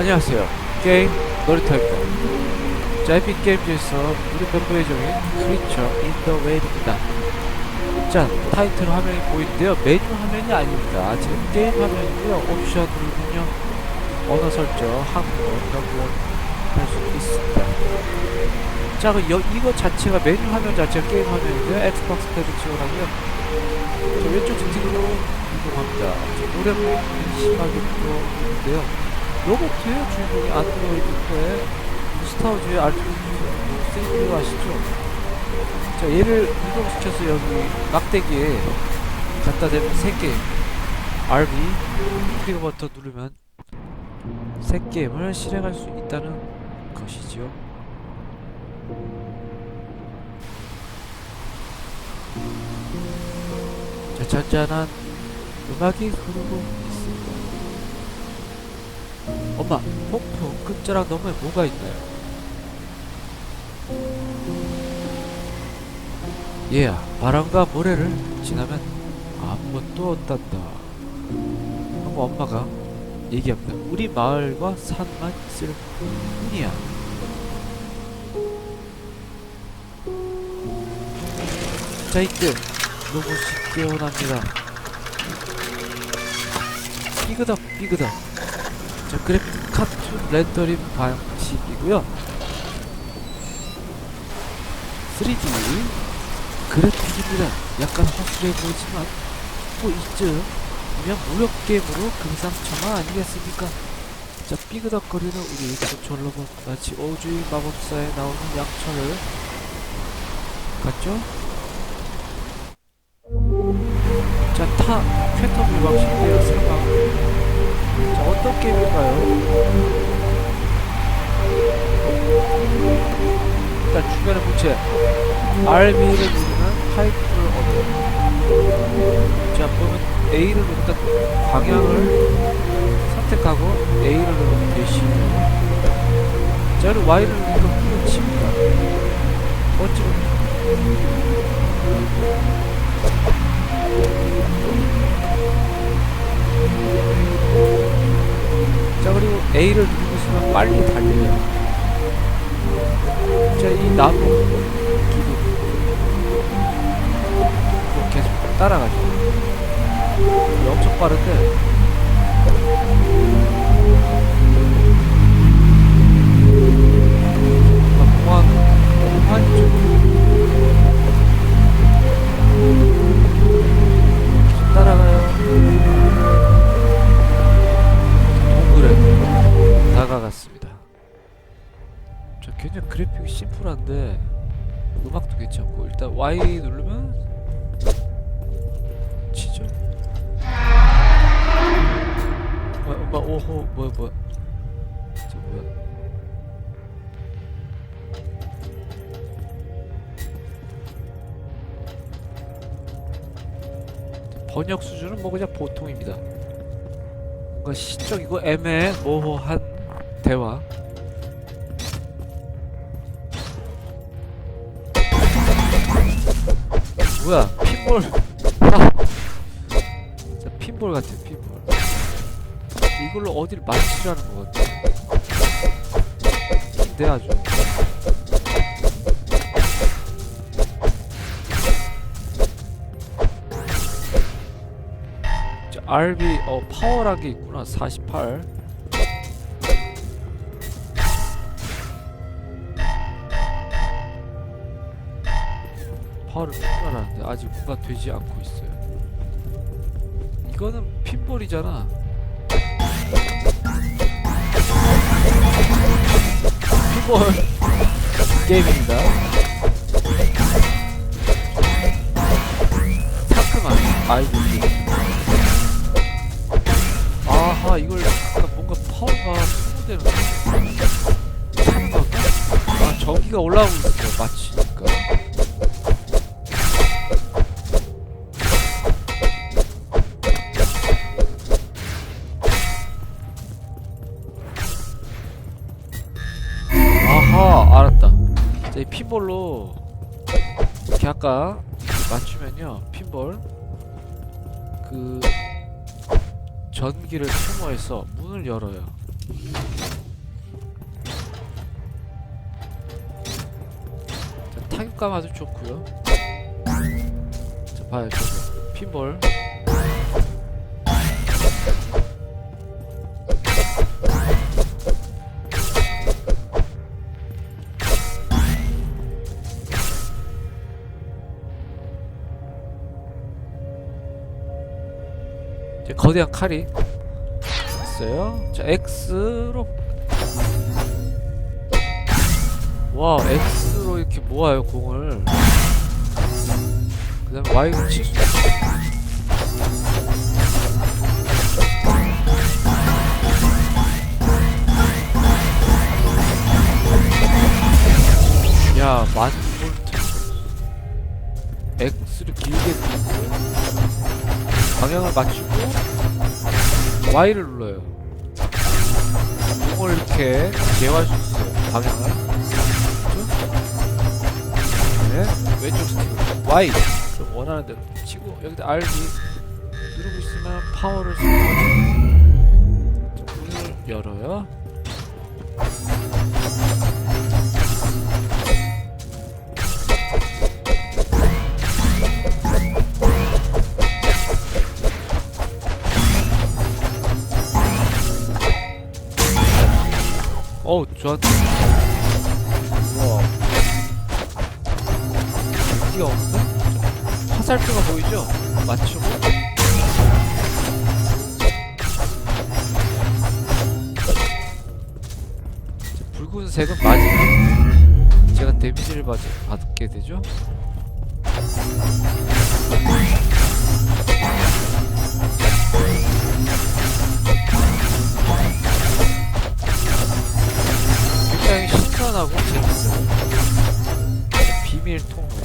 안녕하세요. 게임 놀이터입니다. 자, 에픽 게임즈에서 우리 멤버의 종인 크리처 인더 웨일입니다. 자, 타이틀 화면이 보이는데요. 메뉴 화면이 아닙니다. 지금 게임 화면이고요. 옵션 누르면요. 언어 설정, 한국어, 영어 할수 있습니다. 자, 그 여, 이거 자체가 메뉴 화면 자체가 게임 화면이고요. 엑스박스 패드 지원하고요. 자, 왼쪽 지팅으로 이동합니다. 자, 노래 심하게 들어오는데요. 로봇이에요 주인공이 안드로이드 거에 스타워즈의 알트로이드 아시죠? 자 얘를 이동시켜서 여기 막대기에 갖다 대면 새게임 RB 트리거 버튼 누르면 새게임을 실행할 수 있다는 것이죠 자 잔잔한 음악이 흐르고 엄마, 폭풍 끝자락 너머에 뭐가 있나요? 얘야, 바람과 모래를 지나면 아무것도 없단다. 그럼 엄마가 얘기합니다. 우리 마을과 산만 있을 뿐이야. 자, 이때 로봇이 깨어납니다. 삐그덕, 삐그덕. 자, 그래픽 카툰 렌더링 방식이고요. 3D 그래픽입니다. 약간 허술해 보이지만 뭐 있죠. 그냥 무력 게임으로 금상첨화 아니겠습니까? 자, 삐그덕거리는 우리 조천 로봇 마치 오주의 마법사에 나오는 양철을 같죠? 자, 타 쾌터 물방식이에요. 사방 자, 어떤 게임일까요? 일단 중간에 부채 RB를 누르면 파이프를 얻어요. 자, 보면 A를 누르다 방향을 선택하고 A를 누르면 대시고 자, 그리고 Y를 누르면 후를 칩니다. 어찌 보면 자 그리고 A를 누르고 있으면 빨리 달려요 자이 나무 이거 계속 따라가죠. 엄청 빠른데. 막 공항 공항이 좀 따라가요 동굴에 다가갔습니다. 저 굉장히 그래픽이 심플한데 음악도 괜찮고 일단 Y 누르면 치죠. 뭐야, 엄마 오호 뭐야 뭐야 저 뭐야? 번역 수준은 뭐 그냥 보통입니다. 뭔가 시적이고 애매모호한 대화. 뭐야 핀볼 아. 자 핀볼 같아 핀볼 이걸로 어디를 맞추라는 것 같아 내 아주 RB 어 파워란 게 있구나 48 파워를 추가하는데 아직 뭔가 되지 않고 있어요. 이거는 핀볼이잖아. 핀볼 게임입니다. 상큼한 아이고 아 이걸 아까 뭔가 파워가 소모되는데 아 저기가 올라오고 있어요 마치 니까. 아하 알았다. 이제 핀볼로 이렇게 아까 맞추면요 핀볼. 그 전기를 소모해서 문을 열어요. 자, 타격감 아주 좋고요. 자, 봐요, 저거 핀볼. 거대한 칼이 있어요. 자, X로 와, X로 이렇게 모아요, 공을. 그 다음에 Y로 칠 수. 야, 만 볼트. X를 길게 방향을 맞추고 Y를 눌러요. 공을 이렇게 제어할 수 있어요. 방향을. 네, 왼쪽 스틱 Y. 원하는 대로 치고 여기다 RB 누르고 있으면 파워를 쓰고 문을 열어요. 어우, 저한테. 우와. 기가 없는데? 화살표가 보이죠? 맞추고. 자, 붉은색은 맞으면 제가 데미지를 받, 받게 되죠? 신선하고 재밌어요. 비밀 통로.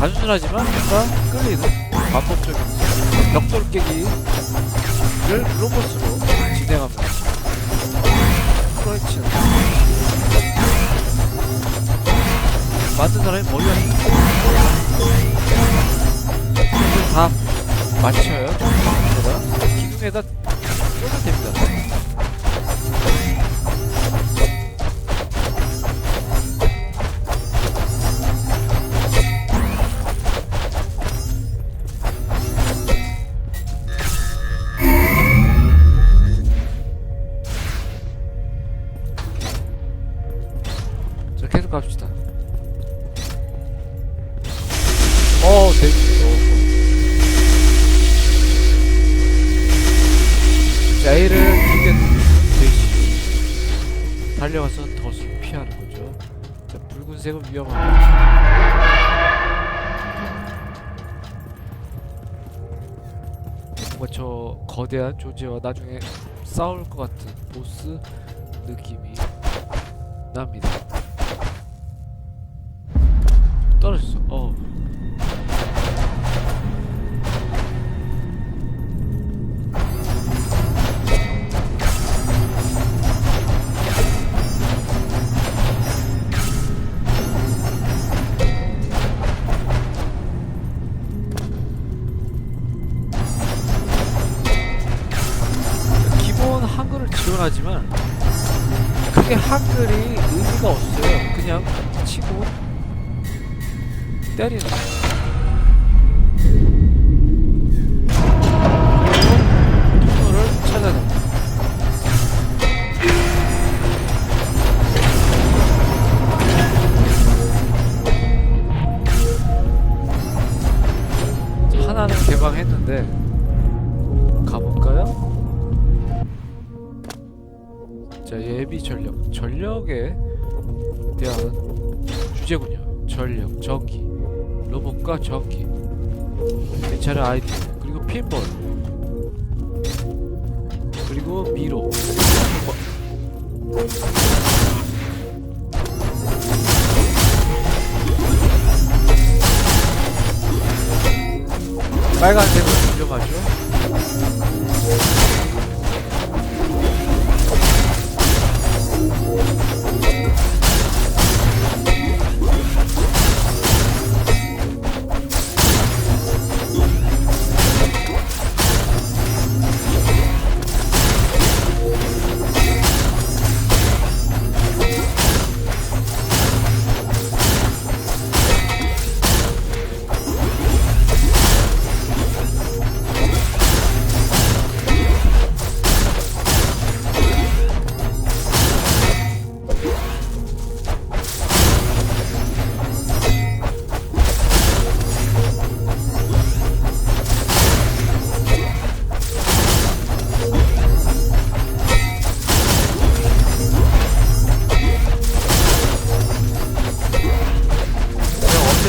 단순하지만 뭔가 끌리는 반복적인 벽돌 깨기를 로봇으로 진행합니다. 프로이치는 만든 사람이 머리가 다 맞춰요. 기둥에다 달려가서 덫을 피하는 거죠. 자, 붉은색은 위험합니다. 뭔가 저 거대한 존재와 나중에 싸울 것 같은 보스 느낌이 납니다. 떨어졌어. 어. 때리는 통로를 찾아낸다 하나는 개방했는데 가볼까요? 자 예비 전력. 전력에 대한 주제군요. 전력 전기. 로봇과 전기 괜찮은 아이디어 그리고 핀볼 그리고 미로. 빨간색은 훌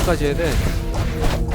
언제까지 해야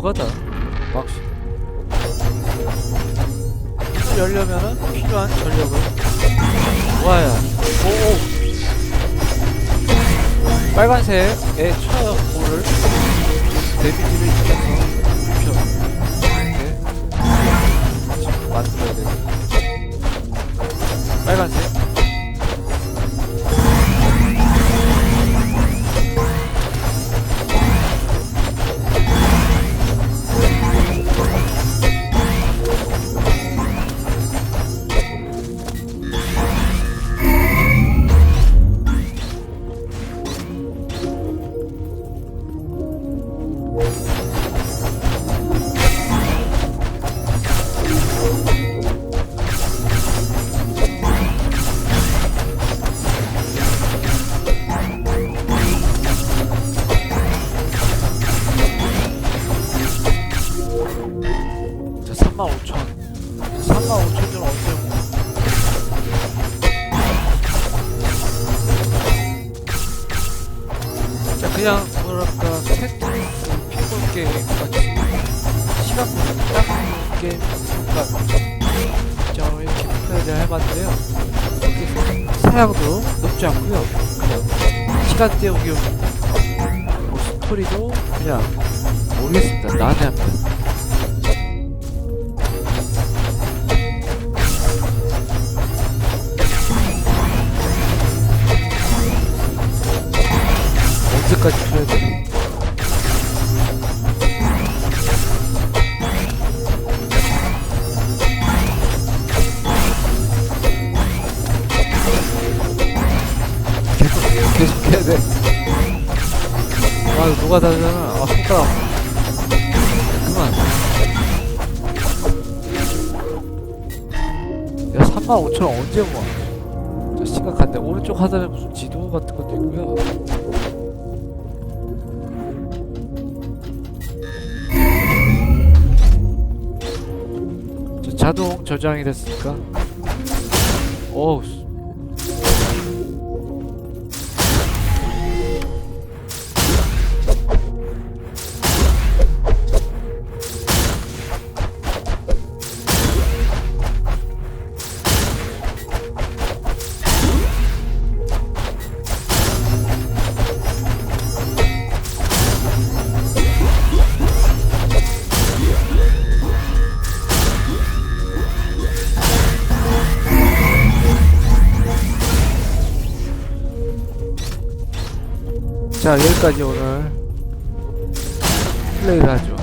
노가다? 막시 문을 열려면은 필요한 전력을 모아야 오오. 빨간색의 처음볼을 데미지를 입혀서 입혀 이렇게 만들어야 돼 빨간색 시간 때우기. 뭐 스토리도 그냥 모르겠습니다. 난해합니다 누가 다르잖아. 아 손가락. 그만. 야 3만 5천 원 언제 모아? 저 심각한데 오른쪽 하단에 무슨 지도 같은 것도 있고요. 저 자동 저장이 됐으니까. 어우. 자 여기까지 오늘 플레이를 하죠.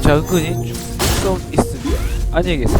자 은근히 중독성 있습니다. 안녕히 계세요